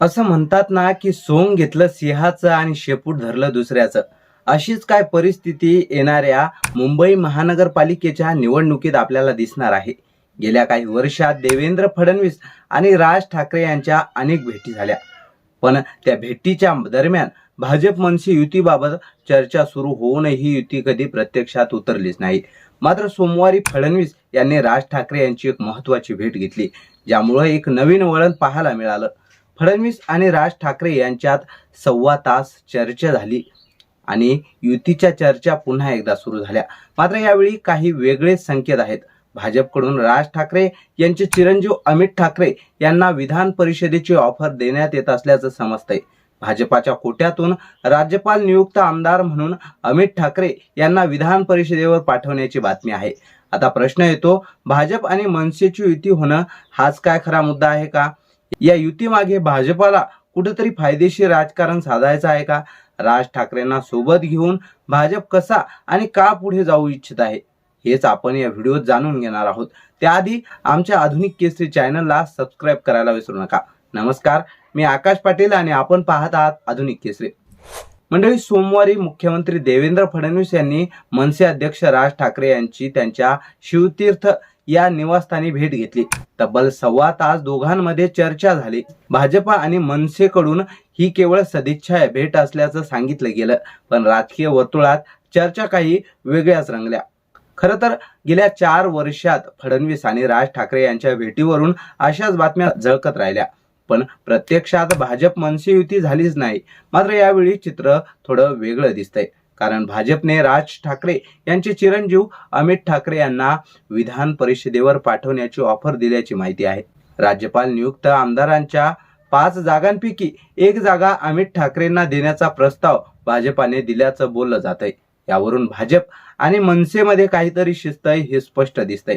असं म्हणतात ना की सोंग घेतलं सिंहाचं आणि शेपूट धरलं दुसऱ्याचं. अशीच काय परिस्थिती येणाऱ्या मुंबई महानगरपालिकेच्या निवडणुकीत आपल्याला दिसणार आहे. गेल्या काही वर्षात देवेंद्र फडणवीस आणि राज ठाकरे यांच्या अनेक भेटी झाल्या. पण त्या भेटीच्या दरम्यान भाजप मनसे युतीबाबत चर्चा सुरू होऊनही ही युती कधी प्रत्यक्षात उतरलीच नाही. मात्र सोमवारी फडणवीस यांनी राज ठाकरे यांची एक महत्वाची भेट घेतली ज्यामुळे एक नवीन वळण पाहायला मिळालं. फडणवीस आणि राज ठाकरे यांच्यात सव्वा तास चर्चा झाली आणि युतीच्या चर्चा पुन्हा एकदा सुरू झाल्या. मात्र यावेळी काही वेगळे संकेत आहेत. भाजपकडून राज ठाकरे यांचे चिरंजीव अमित ठाकरे यांना विधान परिषदेची ऑफर देण्यात येत असल्याचं समजतंय. भाजपाच्या कोट्यातून राज्यपाल नियुक्त आमदार म्हणून अमित ठाकरे यांना विधान परिषदेवर पाठवण्याची बातमी आहे. आता प्रश्न येतो भाजप आणि मनसेची युती होणं हाच काय खरा मुद्दा आहे का? या युतीमागे भाजपाला कुठेतरी फायदेशीर राजकारण साधायचं आहे का? राज ठाकरेंना सोबत घेऊन भाजप कसा आणि का पुढे जाऊ इच्छित आहे? हेच आपण या व्हिडिओत जाणून घेणार आहोत. त्याआधी आमच्या आधुनिक केसरी चॅनलला सबस्क्राईब करायला विसरू नका. नमस्कार मी आकाश पाटील आणि आपण पाहत आहात आधुनिक केसरी. मंडळी सोमवारी मुख्यमंत्री देवेंद्र फडणवीस यांनी मनसे अध्यक्ष राज ठाकरे यांची त्यांच्या शिवतीर्थ या निवासस्थानी भेट घेतली. तब्बल सव्वा तास दोघांमध्ये चर्चा झाली. भाजपा आणि मनसेकडून ही केवळ सदिच्छा भेट असल्याचं सांगितलं गेलं. पण राजकीय वर्तुळात चर्चा काही वेगळ्याच रंगल्या. खरं तर गेल्या चार वर्षात फडणवीस आणि राज ठाकरे यांच्या भेटीवरून अशाच बातम्या झळकत राहिल्या. पण प्रत्यक्षात भाजप मनसे युती झालीच नाही. मात्र यावेळी चित्र थोडं वेगळं दिसतंय. कारण भाजपने राज ठाकरे यांचे चिरंजीव अमित ठाकरे यांना विधान परिषदेवर पाठवण्याची ऑफर दिल्याची माहिती आहे. राज्यपाल नियुक्त आमदारांच्या पाच जागांपैकी एक जागा अमित ठाकरेंना देण्याचा प्रस्ताव भाजपाने दिल्याचं बोललं जात आहे यावरून भाजप आणि मनसेमध्ये काहीतरी शिस्त आहे हे स्पष्ट दिसतंय.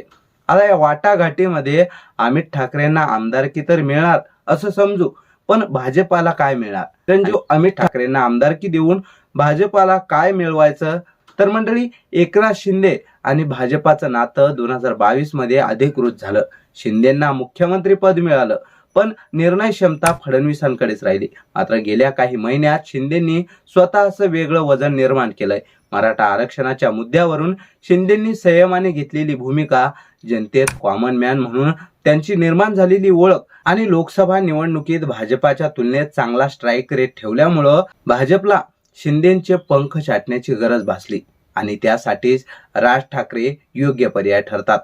आता या वाटाघाटीमध्ये अमित ठाकरेंना आमदारकी तर मिळणार असं समजू पण भाजपाला काय मिळणार? चिरंजीव अमित ठाकरेंना आमदारकी देऊन भाजपाला काय मिळवायचं? तर मंडळी एकनाथ शिंदे आणि भाजपाचं नातं दोन हजार बावीसमध्ये अधिकृत झालं. शिंदेंना मुख्यमंत्री पद मिळालं पण निर्णय क्षमता फडणवीसांकडेच राहिली. मात्र गेल्या काही महिन्यात शिंदेंनी स्वतः असं वेगळं वजन निर्माण केलंय. मराठा आरक्षणाच्या मुद्द्यावरून शिंदेंनी संयमाने घेतलेली भूमिका जनतेत कॉमन मॅन म्हणून त्यांची निर्माण झालेली ओळख आणि लोकसभा निवडणुकीत भाजपाच्या तुलनेत चांगला स्ट्राईक रेट ठेवल्यामुळं भाजपला शिंदेचे पंख छाटण्याची गरज भासली आणि त्यासाठीच राज ठाकरे योग्य पर्याय ठरतात.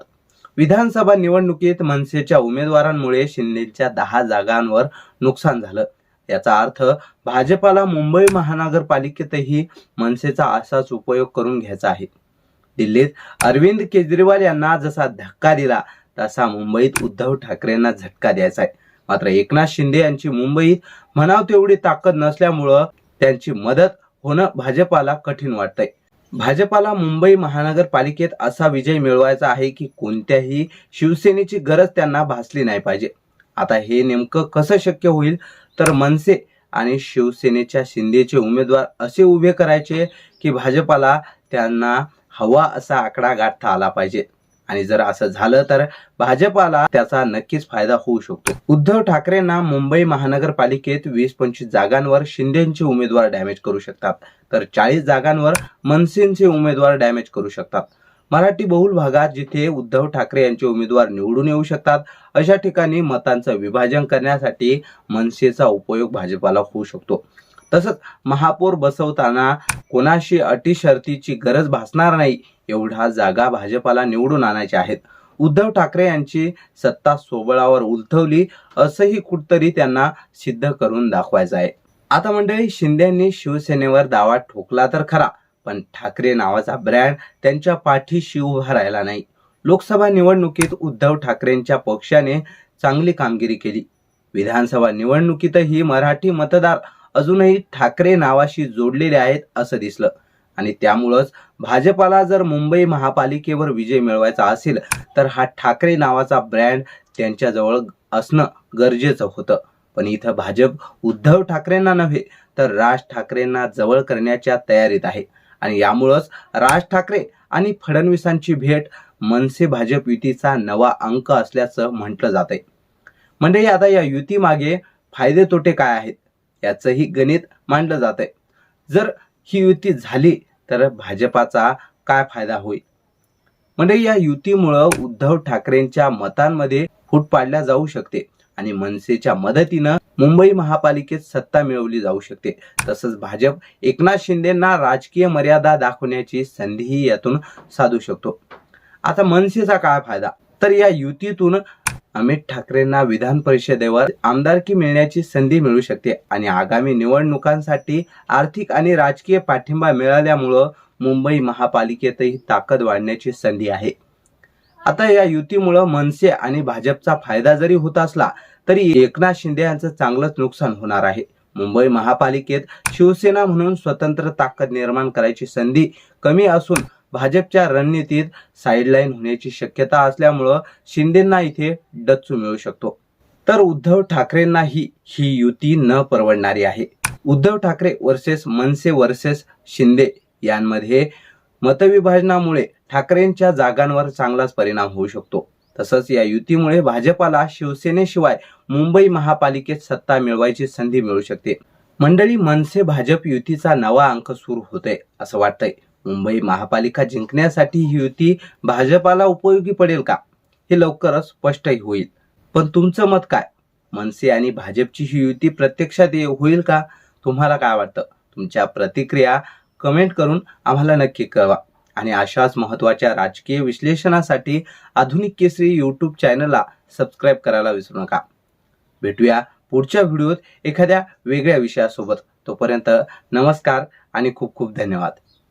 विधानसभा निवडणुकीत मनसेच्या उमेदवारांमुळे शिंदेच्या दहा जागांवर नुकसान झालं. याचा अर्थ भाजपाला मुंबई महानगरपालिकेतही मनसेचा असाच उपयोग करून घ्यायचा आहे. दिल्लीत अरविंद केजरीवाल यांना जसा धक्का दिला तसा मुंबईत उद्धव ठाकरेंना झटका द्यायचा आहे. मात्र एकनाथ शिंदे यांची मुंबईत म्हणाव तेवढी ताकद नसल्यामुळं त्यांची मदत होणं भाजपाला कठीण वाटतंय. भाजपाला मुंबई महानगरपालिकेत असा विजय मिळवायचा आहे की कोणत्याही शिवसेनेची गरज त्यांना भासली नाही पाहिजे. आता हे नेमकं कसं शक्य होईल? तर मनसे आणि शिवसेनेच्या शिंदेचे उमेदवार असे उभे करायचे की भाजपाला त्यांना हवा असा आकडा गाठता आला पाहिजे. आणि जर असं झालं तर भाजपाला त्याचा नक्कीच फायदा होऊ शकतो. उद्धव ठाकरेंना मुंबई महानगरपालिकेत वीस पंचवीस जागांवर शिंदेचे उमेदवार डॅमेज करू शकतात. तर चाळीस जागांवर मनसेचे उमेदवार डॅमेज करू शकतात. मराठी बहुल भागात जिथे उद्धव ठाकरे यांचे उमेदवार निवडून येऊ शकतात अशा ठिकाणी मतांचं विभाजन करण्यासाठी मनसेचा उपयोग भाजपाला होऊ शकतो. तसंच महापौर बसवताना कोणाशी अटी शर्तीची गरज भासणार नाही एवढा जागा भाजपाला निवडून आणायच्या आहेत. उद्धव ठाकरे यांची सत्ता सोबळावर उलथवली असंही कुठतरी त्यांना सिद्ध करून दाखवायचं आहे. आता मंडळी शिंदेंनी शिवसेनेवर दावा ठोकला तर खरा पण ठाकरे नावाचा ब्रँड त्यांच्या पाठीशी उभा राहिला नाही. लोकसभा निवडणुकीत उद्धव ठाकरेंच्या पक्षाने चांगली कामगिरी केली. विधानसभा निवडणुकीतही मराठी मतदार अजूनही ठाकरे नावाशी जोडलेले आहेत असं दिसलं. आणि त्यामुळंच भाजपाला जर मुंबई महापालिकेवर विजय मिळवायचा असेल तर हा ठाकरे नावाचा ब्रँड त्यांच्याजवळ असणं गरजेचं होतं. पण इथं भाजप उद्धव ठाकरेंना नव्हे तर राज ठाकरेंना जवळ करण्याच्या तयारीत आहे. आणि यामुळंच राज ठाकरे आणि फडणवीसांची भेट मनसे भाजप युतीचा नवा अंक असल्याचं म्हटलं जात आहे म्हणजे आता या युतीमागे फायदे तोटे काय आहेत? याचंही गणित मांडलं जात आहे जर ही युती झाली तर भाजपाचा काय फायदा होईल? म्हणजे या युतीमुळं उद्धव ठाकरेंच्या मतांमध्ये फूट पाडल्या जाऊ शकते आणि मनसेच्या मदतीनं मुंबई महापालिकेत सत्ता मिळवली जाऊ शकते. तसंच भाजप एकनाथ शिंदेना राजकीय मर्यादा दाखवण्याची संधीही यातून साधू शकतो. आता मनसेचा काय फायदा? तर या युतीतून अमित ठाकरेंना विधान परिषदेवर आमदारकी मिळण्याची संधी मिळू शकते आणि आगामी निवडणुकांसाठी आर्थिक आणि राजकीय पाठिंबा मिळाल्यामुळं मुंबई महापालिकेतही ताकद वाढण्याची संधी आहे. आता या युतीमुळं मनसे आणि भाजपचा फायदा जरी होत असला तरी एकनाथ शिंदे यांचं चांगलंच नुकसान होणार आहे. मुंबई महापालिकेत शिवसेना म्हणून स्वतंत्र ताकद निर्माण करायची संधी कमी असून भाजपच्या रणनीतीत साईडलाईन होण्याची शक्यता असल्यामुळं शिंदेंना इथे डच्चू मिळू शकतो. तर उद्धव ठाकरेंनाही ही युती न परवडणारी आहे. उद्धव ठाकरे वर्सेस मनसे वर्सेस शिंदे यांमध्ये मतविभाजनामुळे ठाकरेंच्या जागांवर चांगलाच परिणाम होऊ शकतो. तसंच या युतीमुळे भाजपाला शिवसेनेशिवाय मुंबई महापालिकेत सत्ता मिळवायची संधी मिळू शकते. मंडळी मनसे भाजप युतीचा नवा अंक सुरू होतोय असं वाटतंय. मुंबई महापालिका जिंकण्यासाठी ही युती भाजपाला उपयोगी पडेल का? हे लवकरच स्पष्टही होईल. पण तुमचं मत काय? मनसे आणि भाजपची ही युती प्रत्यक्षात होईल का? तुम्हाला काय वाटतं? तुमच्या प्रतिक्रिया कमेंट करून आम्हाला नक्की कळवा. आणि अशाच महत्त्वाच्या राजकीय विश्लेषणासाठी आधुनिक केसरी यूट्यूब चॅनलला सबस्क्राईब करायला विसरू नका. भेटूया पुढच्या व्हिडिओत एखाद्या वेगळ्या विषयासोबत. तोपर्यंत नमस्कार आणि खूप खूप धन्यवाद.